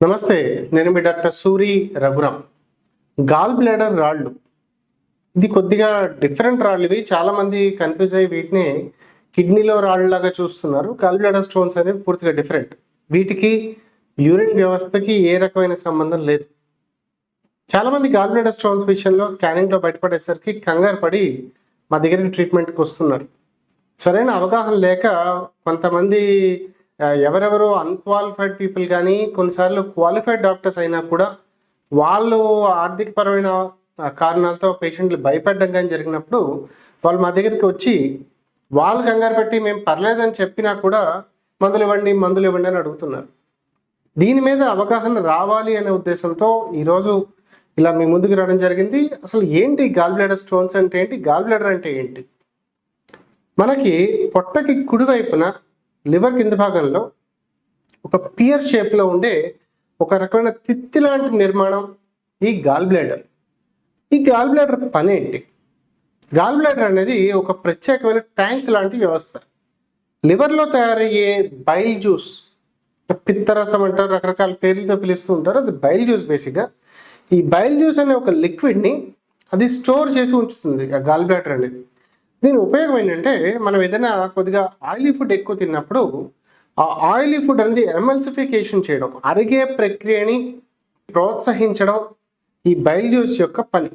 నమస్తే నేను మీ doctor Suri Raghuram gall bladder రాళ్ళు. ఇది కొద్దిగా డిఫరెంట్ రాళ్ళు. ఇవి చాలామంది కన్ఫ్యూజ్ అయ్యి వీటిని కిడ్నీలో రాళ్ళలాగా చూస్తున్నారు. గాల్ బ్లాడర్ స్టోన్స్ అనేవి పూర్తిగా డిఫరెంట్. వీటికి యూరిన్ వ్యవస్థకి ఏ రకమైన సంబంధం లేదు. చాలామంది గాల్ బ్లాడర్ స్టోన్స్ విషయంలో స్కానింగ్లో బయటపడేసరికి కంగారు పడి మా దగ్గరికి ట్రీట్మెంట్కి వస్తున్నారు. సరైన అవగాహన లేక కొంతమంది ఎవరెవరో అన్క్వాలిఫైడ్ పీపుల్ కానీ కొన్నిసార్లు క్వాలిఫైడ్ డాక్టర్స్ అయినా కూడా వాళ్ళు ఆర్థికపరమైన కారణాలతో పేషెంట్లు భయపడడం కానీ జరిగినప్పుడు వాళ్ళు మా దగ్గరికి వచ్చి వాళ్ళు కంగారు పెట్టి మేము పర్లేదని చెప్పినా కూడా మందులు ఇవ్వండి మందులు ఇవ్వండి అని అడుగుతున్నారు. దీని మీద అవగాహన రావాలి అనే ఉద్దేశంతో ఈరోజు ఇలా మీ ముందుకు రావడం జరిగింది. అసలు ఏంటి గాల్ బ్లాడర్ స్టోన్స్ అంటే ఏంటి? గాల్ బ్లాడర్ అంటే ఏంటి? మనకి పొట్టకి కుడివైపున లివర్ కింద భాగంలో ఒక పియర్ షేప్లో ఉండే ఒక రకమైన తిత్తి లాంటి నిర్మాణం ఈ గాల్ బ్లాడర్ ఈ గాల్ బ్లాడర్ పని ఏంటి? గాల్ బ్లాడర్ అనేది ఒక ప్రత్యేకమైన ట్యాంక్ లాంటి వ్యవస్థ. లివర్లో తయారయ్యే బైల్ జ్యూస్ పిత్తరసం అంటారు రకరకాల పేర్లతో పిలుస్తూ ఉంటారు అది బైల్ జ్యూస్ బేసిక్గా. ఈ బైల్ జ్యూస్ అనే ఒక లిక్విడ్ని అది స్టోర్ చేసి ఉంచుతుంది ఆ గాల్ బ్లాడర్ అనేది. దీని ఉపయోగం ఏంటంటే మనం ఏదైనా కొద్దిగా ఆయిలీ ఫుడ్ ఎక్కువ తిన్నప్పుడు ఆ ఆయిలీ ఫుడ్ అనేది ఎమల్సిఫికేషన్ చేయడం అరిగే ప్రక్రియని ప్రోత్సహించడం ఈ బైల్ జ్యూస్ యొక్క పని.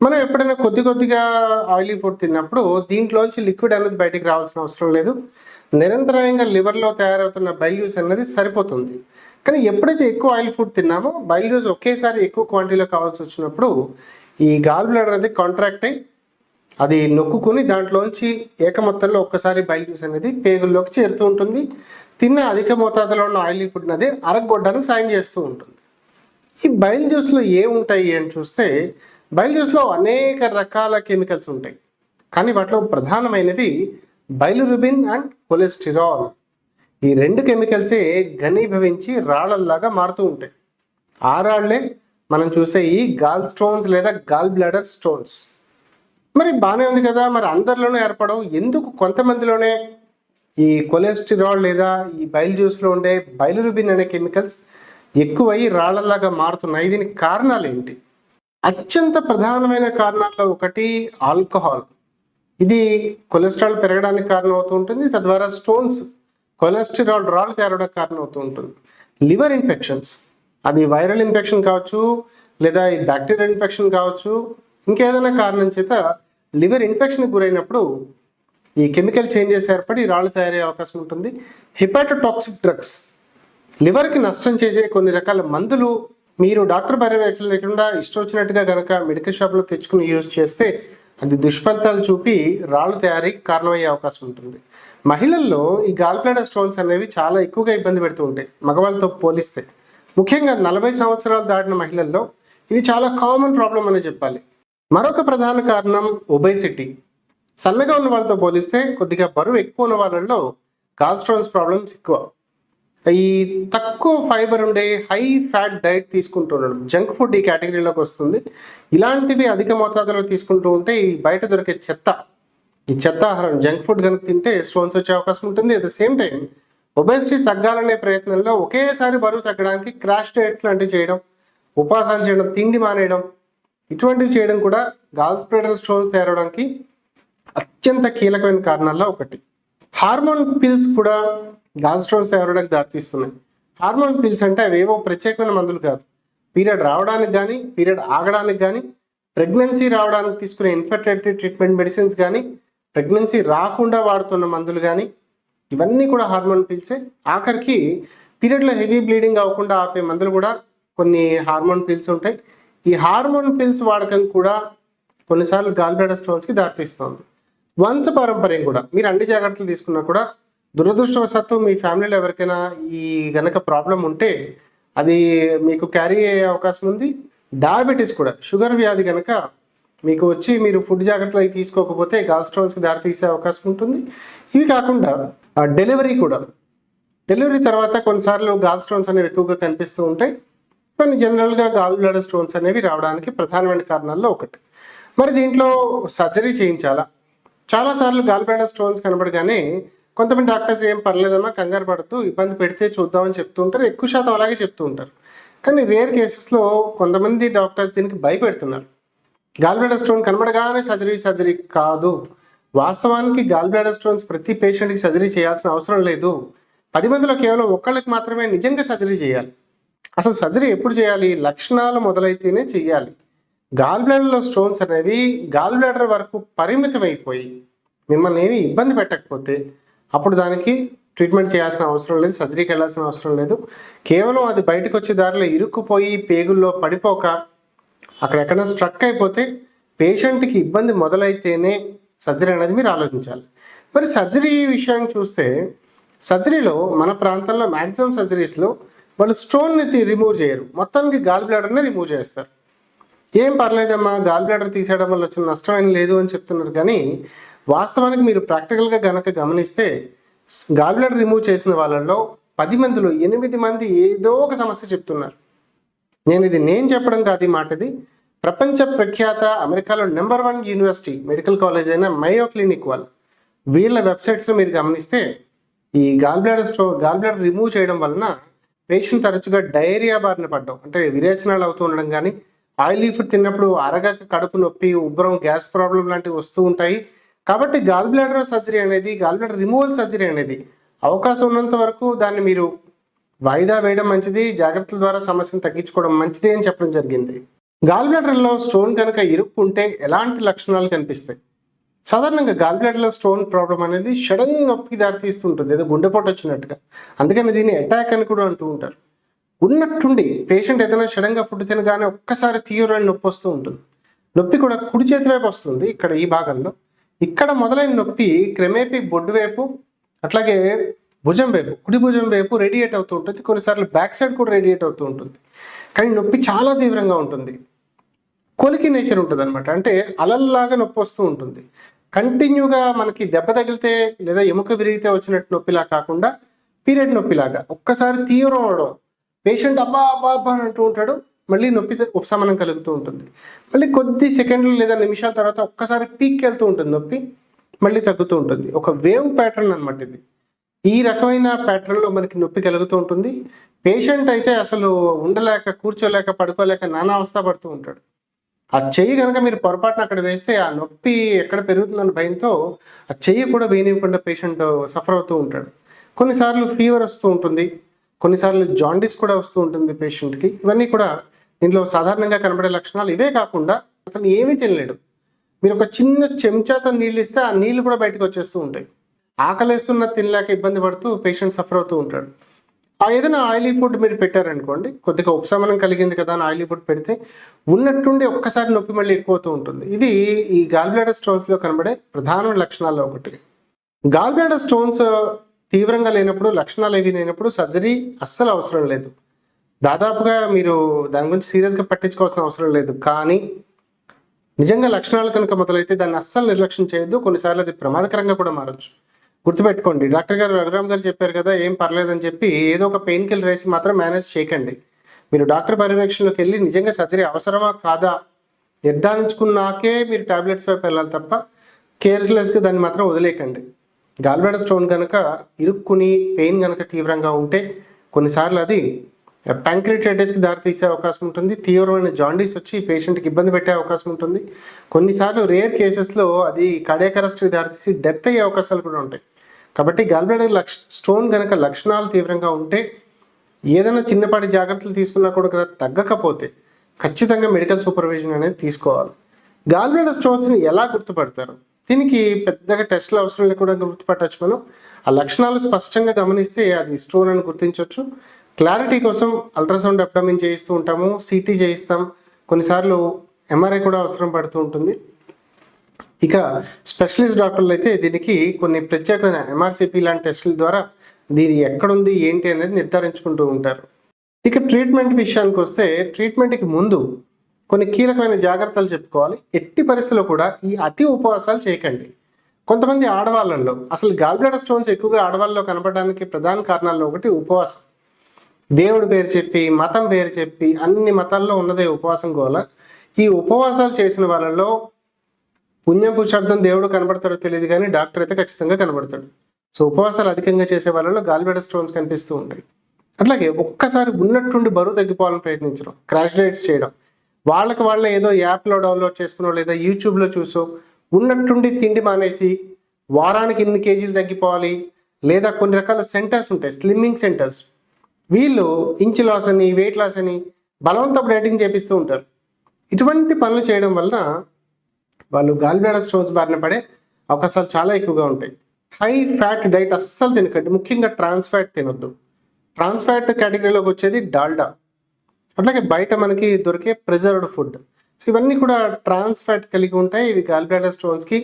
మనం ఎప్పుడైనా కొద్ది కొద్దిగా ఆయిలీ ఫుడ్ తిన్నప్పుడు దీంట్లోంచి లిక్విడ్ అనేది బయటికి రావాల్సిన అవసరం లేదు. నిరంతరాయంగా లివర్లో తయారవుతున్న బైల్ జ్యూస్ అనేది సరిపోతుంది. కానీ ఎప్పుడైతే ఎక్కువ ఆయిల్ ఫుడ్ తిన్నామో బైల్ జ్యూస్ ఒకేసారి ఎక్కువ క్వాంటిటీలో కావాల్సి వచ్చినప్పుడు ఈ గాల్ బ్లాడర్ అనేది కాంట్రాక్ట్ అయి అది నొక్కుని దాంట్లోంచి ఏక మొత్తంలో ఒక్కసారి బయలు జ్యూస్ అనేది పేగుల్లోకి చేరుతూ ఉంటుంది. తిన్న అధిక మోతాదులో ఉన్న ఆయిలీ ఫుడ్ అనేది అరగొడ్డానికి సాయం చేస్తూ ఉంటుంది. ఈ బైల్ జ్యూస్లో ఏముంటాయి అని చూస్తే బైల్ జ్యూస్లో అనేక రకాల కెమికల్స్ ఉంటాయి. కానీ వాటిలో ప్రధానమైనవి బైలురుబిన్ అండ్ కొలెస్టిరాల్. ఈ రెండు కెమికల్సే ఘనీభవించి రాళ్ళల్లాగా మారుతూ ఉంటాయి. ఆ రాళ్ళే మనం చూసే ఈ గాల్ స్టోన్స్ లేదా గాల్ బ్లాడర్ స్టోన్స్. మరి బాగానే ఉంది కదా మరి అందరిలోనూ ఏర్పడవు. ఎందుకు కొంతమందిలోనే ఈ కొలెస్టిరాల్ లేదా ఈ బైల్ జ్యూస్లో ఉండే బైలురుబిన్ అనే కెమికల్స్ ఎక్కువై రాళ్ళలాగా మారుతున్నాయి. దీనికి కారణాలు ఏంటి? అత్యంత ప్రధానమైన కారణాల్లో ఒకటి ఆల్కహాల్. ఇది కొలెస్ట్రాల్ పెరగడానికి కారణం అవుతూ ఉంటుంది. తద్వారా స్టోన్స్ కొలెస్ట్రాల్ రాళ్ళు తేరడానికి కారణం అవుతూ ఉంటుంది. Liver infections. అది వైరల్ ఇన్ఫెక్షన్ కావచ్చు లేదా ఈ బ్యాక్టీరియల్ ఇన్ఫెక్షన్ కావచ్చు ఇంకేదైనా కారణం చేత లివర్ ఇన్ఫెక్షన్కి గురైనప్పుడు ఈ కెమికల్ చేంజెస్ ఏర్పడి రాళ్ళు తయారయ్యే అవకాశం ఉంటుంది. Hepatotoxic drugs. లివర్కి నష్టం చేసే కొన్ని రకాల మందులు మీరు డాక్టర్ పర్యవేక్షణ లేకుండా ఇష్టం వచ్చినట్టుగా కనుక మెడికల్ షాప్లో తెచ్చుకుని యూజ్ చేస్తే అది దుష్ఫలితాలు చూపి రాళ్ళు తయారీకి కారణమయ్యే అవకాశం ఉంటుంది. మహిళల్లో ఈ గాల్ప్లాడర్ స్టోన్స్ అనేవి చాలా ఎక్కువగా ఇబ్బంది పెడుతూ ఉంటాయి. మగవాళ్ళతో పోలిస్తే. ముఖ్యంగా నలభై సంవత్సరాలు దాటిన మహిళల్లో ఇది చాలా కామన్ ప్రాబ్లం అని చెప్పాలి. మరొక ప్రధాన కారణం ఒబేసిటీ సన్నగా ఉన్న వాళ్ళతో పోలిస్తే కొద్దిగా బరువు ఎక్కువ ఉన్న వాళ్ళల్లో కాల్స్ట్రాన్స్ ప్రాబ్లమ్స్ ఎక్కువ. ఈ తక్కువ ఫైబర్ ఉండే హై ఫ్యాట్ డైట్ తీసుకుంటున్నాడు. జంక్ ఫుడ్ ఈ కేటగిరీలోకి వస్తుంది. ఇలాంటివి అధిక మోతాదులో తీసుకుంటూ ఉంటే ఈ బయట దొరికే చెత్త ఈ చెత్త ఆహారం జంక్ ఫుడ్ కనుక తింటే స్టోన్స్ వచ్చే అవకాశం ఉంటుంది. At the same time obesity తగ్గాలనే ప్రయత్నంలో ఒకేసారి బరువు తగ్గడానికి క్రాష్ డైట్స్ లాంటివి చేయడం ఉపాసాలు చేయడం తిండి మానేయడం ఇటువంటివి చేయడం కూడా గాల్ స్ప్రెడర్ స్టోన్స్ తయారవడానికి అత్యంత కీలకమైన కారణాల్లో ఒకటి. హార్మోన్ పిల్స్ కూడా గాల్ స్టోన్స్ తయారవడానికి దారితీస్తున్నాయి. హార్మోన్ పిల్స్ అంటే అవేవో ప్రత్యేకమైన మందులు కాదు. పీరియడ్ రావడానికి కానీ పీరియడ్ ఆగడానికి కానీ ప్రెగ్నెన్సీ రావడానికి తీసుకునే ఇన్ఫర్టిలిటీ ట్రీట్మెంట్ మెడిసిన్స్ కానీ ప్రెగ్నెన్సీ రాకుండా వాడుతున్న మందులు కానీ ఇవన్నీ కూడా హార్మోన్ పిల్సే. ఆఖరికి పీరియడ్లో హెవీ బ్లీడింగ్ అవ్వకుండా ఆపే మందులు కూడా కొన్ని హార్మోన్ పిల్స్ ఉంటాయి. ఈ హార్మోన్ పిల్స్ వాడకం కూడా కొన్నిసార్లు గాల్బ్లాడర్ స్టోన్స్కి దారితీస్తుంది. వంశ పారంపర్యం కూడా మీరు అన్ని జాగ్రత్తలు తీసుకున్నా కూడా దురదృష్టవశాత్తు మీ ఫ్యామిలీలో ఎవరికైనా ఈ గనక ప్రాబ్లం ఉంటే అది మీకు క్యారీ అయ్యే అవకాశం ఉంది. డయాబెటీస్ కూడా షుగర్ వ్యాధి కనుక మీకు వచ్చి మీరు ఫుడ్ జాగ్రత్తలు అవి తీసుకోకపోతే గాల్ స్టోన్స్కి దారితీసే అవకాశం ఉంటుంది. ఇవి కాకుండా డెలివరీ కూడా డెలివరీ తర్వాత కొన్నిసార్లు గాల్ స్టోన్స్ అనేవి ఎక్కువగా కనిపిస్తూ ఉంటాయి. కానీ జనరల్గా గాల్ బ్లాడర్ స్టోన్స్ అనేవి రావడానికి ప్రధానమైన కారణాల్లో ఒకటి. మరి దీంట్లో సర్జరీ చేయించాలా? చాలాసార్లు గాల్ బ్లాడర్ స్టోన్స్ కనబడగానే కొంతమంది డాక్టర్స్ ఏం పర్లేదమ్మా కంగారు పడుతూ ఇబ్బంది పెడితే చూద్దామని చెప్తూ ఉంటారు ఎక్కువ శాతం అలాగే చెప్తూ ఉంటారు. కానీ రేర్ కేసెస్లో కొంతమంది డాక్టర్స్ దీనికి భయపెడుతున్నారు. గాల్ బ్లాడర్ స్టోన్ కనబడగానే సర్జరీ సర్జరీ కాదు. వాస్తవానికి గాల్ బ్లాడర్ స్టోన్స్ ప్రతి పేషెంట్కి సర్జరీ చేయాల్సిన అవసరం లేదు. పది మందిలో కేవలం ఒక్కళ్ళకి మాత్రమే నిజంగా సర్జరీ చేయాలి. అసలు సర్జరీ ఎప్పుడు చేయాలి? లక్షణాలు మొదలైతేనే చేయాలి గాల్ బ్లాడర్లో స్టోన్స్ అనేవి గాల్ బ్లాడర్ వరకు పరిమితం అయిపోయి మిమ్మల్ని ఏమి ఇబ్బంది పెట్టకపోతే అప్పుడు దానికి ట్రీట్మెంట్ చేయాల్సిన అవసరం లేదు సర్జరీకి వెళ్ళాల్సిన అవసరం లేదు. కేవలం అది బయటకు వచ్చే దారిలో ఇరుక్కుపోయి పేగుల్లో పడిపోక అక్కడ ఎక్కడైనా స్ట్రక్ అయిపోతే పేషెంట్కి ఇబ్బంది మొదలైతేనే సర్జరీ అనేది మీరు ఆలోచించాలి. మరి సర్జరీ విషయాన్ని చూస్తే సర్జరీలో మన ప్రాంతంలో మ్యాక్సిమం సర్జరీస్లో వాళ్ళు స్టోన్ని రిమూవ్ చేయరు. మొత్తానికి గాల్ బ్లాడర్ని రిమూవ్ చేస్తారు. ఏం పర్లేదమ్మా గాల్ బ్లాడర్ తీసేయడం వల్ల వచ్చిన నష్టం ఏం లేదు అని చెప్తున్నారు. కానీ వాస్తవానికి మీరు ప్రాక్టికల్గా గనక గమనిస్తే గాల్ బ్లాడర్ రిమూవ్ చేసిన వాళ్ళల్లో పది మందిలో ఎనిమిది మంది ఏదో ఒక సమస్య చెప్తున్నారు. నేను ఇది నేను చెప్పడం కాదు ఈ మాట ఇది ప్రపంచ ప్రఖ్యాత అమెరికాలో number one university medical college అయిన మయో క్లినిక్ వాళ్ళు. వీళ్ళ వెబ్సైట్స్లో మీరు గమనిస్తే ఈ గాల్ బ్లాడర్ స్టో గాల్ బ్లాడర్ రిమూవ్ చేయడం వలన పేషెంట్ తరచుగా డయేరియా బారిన పడ్డం అంటే విరేచనాలు అవుతూ ఉండడం కానీ ఆయిలీ ఫుడ్ తిన్నప్పుడు అరగక కడుపు నొప్పి ఉబ్బరం గ్యాస్ ప్రాబ్లం లాంటివి వస్తూ ఉంటాయి. కాబట్టి గాల్ బ్లాడర్ సర్జరీ అనేది గాల్ బ్లాడర్ రిమూవల్ సర్జరీ అనేది అవకాశం ఉన్నంత వరకు దాన్ని మీరు వాయిదా వేయడం మంచిది జాగ్రత్తల ద్వారా సమస్యను తగ్గించుకోవడం మంచిది అని చెప్పడం జరిగింది. గాల్ బ్లాడర్లో స్టోన్ కనుక ఇరుక్కుంటే ఎలాంటి లక్షణాలు కనిపిస్తాయి? సాధారణంగా గాల్ స్టోన్ ప్రాబ్లం అనేది సడన్ నొప్పికి దారితీస్తుంటుంది. ఏదో గుండెపోటు వచ్చినట్టుగా. అందుకని దీన్ని అటాక్ అని కూడా అంటూ ఉంటారు. ఉన్నట్టుండి పేషెంట్ ఏదైనా సడన్గా ఫుడ్ తినగానే ఒక్కసారి తీవ్రమైన నొప్పి వస్తూ ఉంటుంది. నొప్పి కూడా కుడి చేతి వైపు వస్తుంది ఇక్కడ ఈ భాగంలో. ఇక్కడ మొదలైన నొప్పి క్రమేపీ బొడ్డు వైపు అట్లాగే భుజం వైపు కుడి భుజం వైపు రేడియేట్ అవుతూ ఉంటుంది. కొన్నిసార్లు బ్యాక్ సైడ్ కూడా రేడియేట్ అవుతూ ఉంటుంది. కానీ నొప్పి చాలా తీవ్రంగా ఉంటుంది. కొలికి నేచర్ ఉంటుంది అనమాట అంటే అలల్లాగా నొప్పి వస్తూ ఉంటుంది. కంటిన్యూగా మనకి దెబ్బ తగిలితే లేదా ఎముక విరిగితే వచ్చినట్టు నొప్పిలా కాకుండా పీరియడ్ నొప్పిలాగా ఒక్కసారి తీవ్రం అవడం. పేషెంట్ అబ్బా అబ్బా అబ్బా అని అంటూ ఉంటాడు. మళ్ళీ నొప్పి ఉపశమనం కలుగుతూ ఉంటుంది. మళ్ళీ కొద్ది సెకండ్లు లేదా నిమిషాల తర్వాత ఒక్కసారి పీక్ వెళ్తూ ఉంటుంది నొప్పి. మళ్ళీ తగ్గుతూ ఉంటుంది. ఒక వేవ్ ప్యాటర్న్ అనమాట ఇది. ఈ రకమైన ప్యాటర్న్లో మనకి నొప్పి కలుగుతూ ఉంటుంది. పేషెంట్ అయితే అసలు ఉండలేక కూర్చోలేక పడుకోలేక నానా అవస్థ పడుతూ ఉంటాడు. ఆ చెయ్యి కనుక మీరు పొరపాటున అక్కడ వేస్తే ఆ నొప్పి ఎక్కడ పెరుగుతుందన్న భయంతో ఆ చెయ్యి కూడా వేయనివ్వకుండా పేషెంట్ సఫర్ అవుతూ ఉంటాడు. కొన్నిసార్లు ఫీవర్ వస్తూ ఉంటుంది. కొన్నిసార్లు జాండీస్ కూడా వస్తూ ఉంటుంది పేషెంట్కి ఇవన్నీ కూడా దీంట్లో సాధారణంగా కనబడే లక్షణాలు ఇవే కాకుండా అతను ఏమీ తినలేడు. మీరు ఒక చిన్న చెంచాతో నీళ్ళు ఇస్తే ఆ నీళ్ళు కూడా బయటకు వచ్చేస్తూ ఉంటాయి. ఆకలేస్తున్న తినలేక ఇబ్బంది పడుతూ పేషెంట్ సఫర్ అవుతూ ఉంటాడు. ఆ ఏదైనా ఆయిలీ ఫుడ్ మీరు పెట్టారనుకోండి కొద్దిగా ఉపశమనం కలిగింది కదా అని ఆయిలీ ఫుడ్ పెడితే ఉన్నట్టుండి ఒక్కసారి నొప్పి మళ్ళీ ఎక్కువ అవుతూ ఉంటుంది. ఇది ఈ గాల్బ్లాడర్ స్టోన్స్లో కనబడే ప్రధాన లక్షణాల్లో ఒకటి. గాల్బ్లాడర్ స్టోన్స్ తీవ్రంగా లేనప్పుడు లక్షణాలు ఏవి లేనప్పుడు సర్జరీ అస్సలు అవసరం లేదు. దాదాపుగా మీరు దాని గురించి సీరియస్గా పట్టించుకోవాల్సిన అవసరం లేదు. కానీ నిజంగా లక్షణాలు కనుక మొదలైతే దాన్ని అస్సలు నిర్లక్ష్యం చేయొద్దు. కొన్నిసార్లు అది ప్రమాదకరంగా కూడా మారచ్చు. గుర్తుపెట్టుకోండి. డాక్టర్ గారు రఘురామ్ గారు చెప్పారు కదా ఏం పర్లేదని చెప్పి ఏదో ఒక పెయిన్ కిల్లర్ వేసి మాత్రం మేనేజ్ చేయకండి. మీరు డాక్టర్ పర్యవేక్షణలోకి వెళ్ళి నిజంగా సర్జరీ అవసరమా కాదా నిర్ధారించుకున్నాకే మీరు టాబ్లెట్స్ వైపు వెళ్ళాలి తప్ప కేర్లెస్గా దాన్ని మాత్రం వదిలేయకండి. గాల్బెడ స్టోన్ కనుక ఇరుక్కుని పెయిన్ కనుక తీవ్రంగా ఉంటే కొన్నిసార్లు అది ప్యాంక్రిటైటిస్కి దారితీసే అవకాశం ఉంటుంది తీవ్రమైన జాండీస్ వచ్చి పేషెంట్కి ఇబ్బంది పెట్టే అవకాశం ఉంటుంది. కొన్నిసార్లు రేర్ కేసెస్లో అది కడేకరస్ట్కి దారితీసి డెత్ అయ్యే అవకాశాలు కూడా ఉంటాయి. కాబట్టి గాల్బ్లాడర్ లక్ష స్టోన్ కనుక లక్షణాలు తీవ్రంగా ఉంటే ఏదైనా చిన్నపాటి జాగ్రత్తలు తీసుకున్నా కూడా కదా తగ్గకపోతే ఖచ్చితంగా మెడికల్ సూపర్విజన్ అనేది తీసుకోవాలి. గాల్బ్లాడర్ స్టోన్స్ని ఎలా గుర్తుపడతారు? దీనికి పెద్దగా టెస్ట్ల అవసరం లేకుండా గుర్తుపట్టచ్చు మనం. ఆ లక్షణాలు స్పష్టంగా గమనిస్తే అది స్టోన్ అని గుర్తించవచ్చు క్లారిటీ కోసం అల్ట్రాసౌండ్ అప్డమిన్ చేయిస్తూ ఉంటాము సిటీ చేయిస్తాం. కొన్నిసార్లు ఎంఆర్ఐ కూడా అవసరం పడుతూ ఉంటుంది. ఇక స్పెషలిస్ట్ డాక్టర్లు అయితే దీనికి కొన్ని ప్రత్యేకమైన ఎంఆర్సిపి లాంటి టెస్టుల ద్వారా దీని ఎక్కడుంది ఏంటి అనేది నిర్ధారించుకుంటూ ఉంటారు. ఇక ట్రీట్మెంట్ విషయానికి వస్తే ట్రీట్మెంట్కి ముందు కొన్ని కీలకమైన జాగ్రత్తలు చెప్పుకోవాలి. ఎట్టి పరిస్థితుల్లో కూడా ఈ అతి ఉపవాసాలు చేయకండి. కొంతమంది ఆడవాళ్ళల్లో అసలు గాల్బ్లాడర్ స్టోన్స్ ఎక్కువగా ఆడవాళ్ళలో కనపడడానికి ప్రధాన కారణాల్లో ఒకటి ఉపవాసం. దేవుడి పేరు చెప్పి మతం పేరు చెప్పి అన్ని మతాల్లో ఉన్నదే ఉపవాసం గోల. ఈ ఉపవాసాలు చేసిన వాళ్ళలో పుణ్యం పురుషార్థం దేవుడు కనబడతాడో తెలియదు కానీ డాక్టర్ అయితే ఖచ్చితంగా కనబడతాడు. సో ఉపవాసాలు అధికంగా చేసే వాళ్ళలో గాలిబెడర్ స్టోన్స్ కనిపిస్తూ ఉంటాయి. అట్లాగే ఒక్కసారి ఉన్నట్టుండి బరువు తగ్గిపోవాలని ప్రయత్నించడం క్రాష్ డైట్స్ చేయడం. వాళ్ళకి వాళ్ళ ఏదో యాప్లో డౌన్లోడ్ చేసుకునో లేదా యూట్యూబ్లో చూసో ఉన్నట్టుండి తిండి మానేసి వారానికి ఇన్ని కేజీలు తగ్గిపోవాలి లేదా కొన్ని రకాల సెంటర్స్ ఉంటాయి స్లిమ్మింగ్ సెంటర్స్ వీళ్ళు ఇంచ్ లాస్ అని వెయిట్ లాస్ అని బలవంతపు డైటింగ్ చేపిస్తూ ఉంటారు. ఇటువంటి పనులు చేయడం వలన వాళ్ళు గాల్బ్లాడర్ స్టోన్స్ బారిన పడే అవకాశాలు చాలా ఎక్కువగా ఉంటాయి. హై ఫ్యాట్ డైట్ అస్సలు తినకండి. ముఖ్యంగా ట్రాన్స్ ఫ్యాట్ తినొద్దు. ట్రాన్స్ ఫ్యాట్ కేటగిరీలోకి వచ్చేది డాల్డా. అట్లాగే బయట మనకి దొరికే ప్రిజర్వ్డ్ ఫుడ్. సో ఇవన్నీ కూడా ట్రాన్స్ ఫ్యాట్ కలిగి ఉంటాయి. ఇవి గాల్బ్లాడర్ స్టోన్స్కి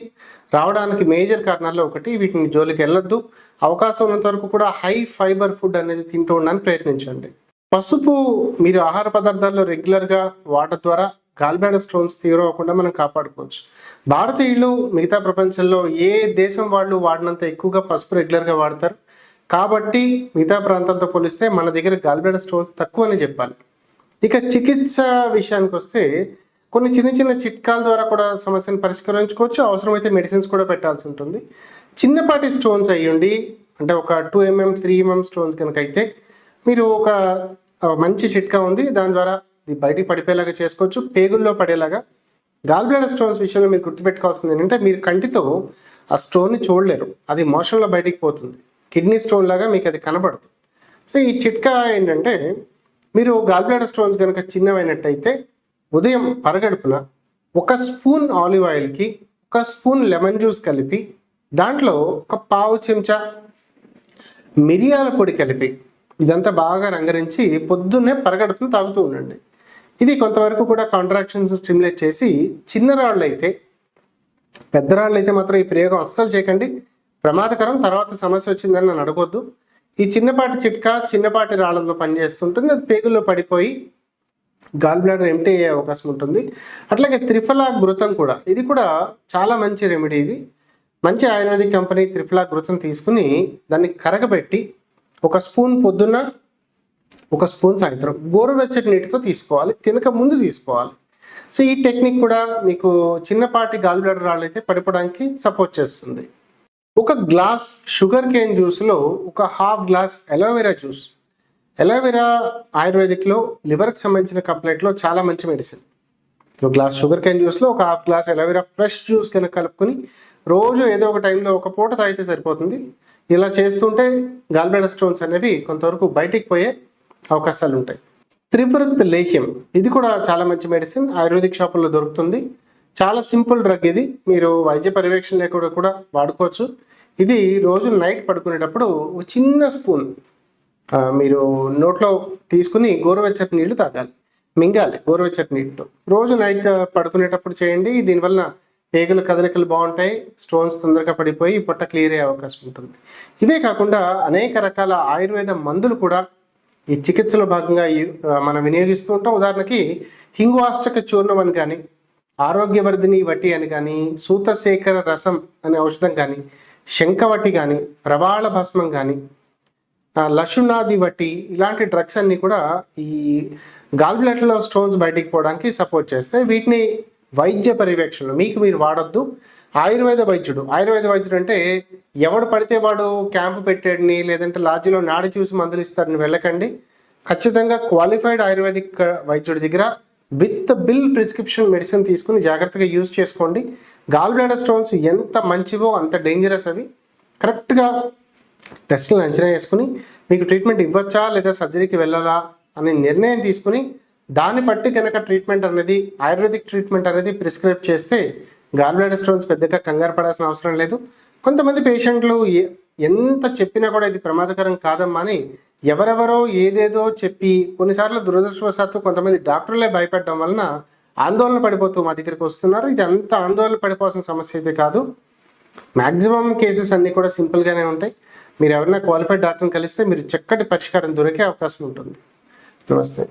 రావడానికి మేజర్ కారణాల్లో ఒకటి. వీటిని జోలికి వెళ్ళొద్దు. అవకాశం ఉన్నంత వరకు కూడా హై ఫైబర్ ఫుడ్ అనేది తింటూ ఉండడానికి ప్రయత్నించండి. పసుపు మీరు ఆహార పదార్థాల్లో రెగ్యులర్గా వాటర్ ద్వారా గాల్బ్లాడర్ స్టోన్స్ తీవ్రం అవ్వకుండా మనం కాపాడుకోవచ్చు. భారతీయులు మిగతా ప్రపంచంలో ఏ దేశం వాళ్ళు వాడినంత ఎక్కువగా పసుపు రెగ్యులర్గా వాడతారు? కాబట్టి మిగతా ప్రాంతాలతో పోలిస్తే మన దగ్గర గాల్బ్యాడ స్టోన్స్ తక్కువ అని చెప్పాలి. ఇక చికిత్స విషయానికి వస్తే కొన్ని చిన్న చిన్న చిట్కాల ద్వారా కూడా సమస్యను పరిష్కరించుకోవచ్చు. అవసరమైతే మెడిసిన్స్ కూడా పెట్టాల్సి ఉంటుంది. చిన్నపాటి స్టోన్స్ అయ్యుండి అంటే ఒక two M M three M M stones కనుక అయితే మీరు ఒక మంచి చిట్కా ఉంది. దాని ద్వారా ఇది బయటికి పడిపోయేలాగా చేసుకోవచ్చు. పేగుల్లో పడేలాగా. గాల్బ్లాడర్ స్టోన్స్ విషయంలో మీరు గుర్తుపెట్టుకోవాల్సింది ఏంటంటే మీరు కంటితో ఆ స్టోన్ని చూడలేరు. అది మోషన్లో బయటికి పోతుంది. కిడ్నీ స్టోన్ లాగా మీకు అది కనబడదు. సో ఈ చిట్కా ఏంటంటే మీరు గాల్బ్లాడర్ స్టోన్స్ కనుక చిన్నవైనట్టయితే ఉదయం పరగడుపున ఒక స్పూన్ ఆలివ్ ఆయిల్కి ఒక స్పూన్ లెమన్ జ్యూస్ కలిపి దాంట్లో ఒక పావు చెంచా మిరియాల పొడి కలిపి ఇదంతా బాగా రంగరించి పొద్దున్నే పరగడుపున తాగుతూ ఉండండి. ఇది కొంతవరకు కూడా కాంట్రాక్షన్స్ స్టిమ్యులేట్ చేసి చిన్న రాళ్ళు అయితే పెద్ద రాళ్ళు అయితే మాత్రం ఈ ప్రయోగం అస్సలు చేయకండి. ప్రమాదకరం తర్వాత సమస్య వచ్చిందని నన్ను అడగొద్దు. ఈ చిన్నపాటి చిట్కా చిన్నపాటి రాళ్ళతో పనిచేస్తుంటుంది. అది పేగుల్లో పడిపోయి గాల్ బ్లాడర్ ఎంటీ అయ్యే అవకాశం ఉంటుంది. అట్లాగే త్రిఫలా ఘృతం కూడా ఇది కూడా చాలా మంచి రెమెడీ ఇది. మంచి ఆయుర్వేదిక్ కంపెనీ త్రిఫలా ఘృతం తీసుకుని దాన్ని కరగబెట్టి ఒక స్పూన్ పొద్దున్న ఒక స్పూన్ సాయంత్రం గోరువెచ్చటి నీటితో తీసుకోవాలి తినక ముందు తీసుకోవాలి. సో ఈ టెక్నిక్ కూడా మీకు చిన్నపాటి గాల్ రాళ్ళు అయితే పడిపోవడానికి సపోర్ట్ చేస్తుంది. ఒక గ్లాస్ షుగర్ కేన్ జ్యూస్లో ఒక half glass aloe vera juice. Aloe vera ఆయుర్వేదిక్లో లివర్కి సంబంధించిన కంప్లైంట్లో చాలా మంచి మెడిసిన్. ఒక గ్లాస్ షుగర్ కేన్ జ్యూస్లో ఒక half glass aloe vera fresh juice కనుక కలుపుకొని రోజు ఏదో ఒక టైంలో ఒక పూట తాగితే సరిపోతుంది. ఇలా చేస్తుంటే గాల్బ్లాడర్ స్టోన్స్ అనేవి కొంతవరకు బయటికి పోయే అవకాశాలు ఉంటాయి త్రివృత్ లేహ్యం ఇది కూడా చాలా మంచి మెడిసిన్ ఆయుర్వేదిక్ షాపుల్లో దొరుకుతుంది. చాలా సింపుల్ డ్రగ్ ఇది. మీరు వైద్య పర్యవేక్షణ లేకుండా కూడా వాడుకోవచ్చు. ఇది రోజు నైట్ పడుకునేటప్పుడు ఒక చిన్న స్పూన్ మీరు నోట్లో తీసుకుని గోరువెచ్చటి నీళ్ళు తాగాలి. మింగాలి గోరువెచ్చటి నీటితో. రోజు నైట్ పడుకునేటప్పుడు చేయండి. దీనివల్ల పేగుల కదలికలు బాగుంటాయి. స్టోన్స్ తొందరగా పడిపోయి పొట్ట క్లియర్ అయ్యే అవకాశం ఉంటుంది. ఇవే కాకుండా అనేక రకాల ఆయుర్వేద మందులు కూడా ఈ చికిత్సలో భాగంగా ఈ- మనం వినియోగిస్తూ ఉంటాం. ఉదాహరణకి హింగువాష్టక చూర్ణం అని కానీ ఆరోగ్యవర్ధిని వటి అని కానీ సూతశేఖర రసం అనే ఔషధం కానీ శంఖవటి కానీ ప్రవాళ భస్మం కానీ లషునాది వట్టి ఇలాంటి డ్రగ్స్ అన్ని కూడా ఈ గాల్బ్లెట్లో స్టోన్స్ బయటికి పోవడానికి సపోర్ట్ చేస్తాయి. వీటిని వైద్య పర్యవేక్షణలో మీకు మీరు వాడొద్దు. ఆయుర్వేద వైద్యుడు. ఆయుర్వేద వైద్యుడు అంటే ఎవడు పడితే వాడు క్యాంపు పెట్టాడని లేదంటే లాడ్జిలో నాడి చూసి మందులు ఇస్తారని వెళ్ళకండి. ఖచ్చితంగా క్వాలిఫైడ్ ఆయుర్వేదిక్ వైద్యుడి దగ్గర విత్ బిల్ ప్రిస్క్రిప్షన్ మెడిసిన్ తీసుకుని జాగ్రత్తగా యూజ్ చేసుకోండి. గాల్ బ్లాడర్ స్టోన్స్ ఎంత మంచివో అంత డేంజరస్ అవి. కరెక్ట్గా టెస్టులను అంచనా వేసుకుని మీకు ట్రీట్మెంట్ ఇవ్వచ్చా లేదా సర్జరీకి వెళ్ళాలా అనే నిర్ణయం తీసుకుని దాన్ని బట్టి కనుక ట్రీట్మెంట్ అనేది ఆయుర్వేదిక్ ట్రీట్మెంట్ అనేది ప్రిస్క్రైబ్ చేస్తే గాల్బ్లాడర్ స్టోన్స్ పెద్దగా కంగారు పడాల్సిన అవసరం లేదు. కొంతమంది పేషెంట్లు ఎంత చెప్పినా కూడా ఇది ప్రమాదకరం కాదమ్మా అని ఎవరెవరో ఏదేదో చెప్పి కొన్నిసార్లు దురదృష్టవశాత్తు కొంతమంది డాక్టర్లే భయపడడం వలన ఆందోళన పడిపోతూ మా దగ్గరికి వస్తున్నారు. ఇది అంత ఆందోళన పడిపోవాల్సిన సమస్య అయితే కాదు. మ్యాక్సిమం కేసెస్ అన్నీ కూడా సింపుల్గానే ఉంటాయి. మీరు ఎవరైనా క్వాలిఫైడ్ డాక్టర్ని కలిస్తే మీరు చక్కటి పరిష్కారం దొరికే అవకాశం ఉంటుంది. నమస్తే.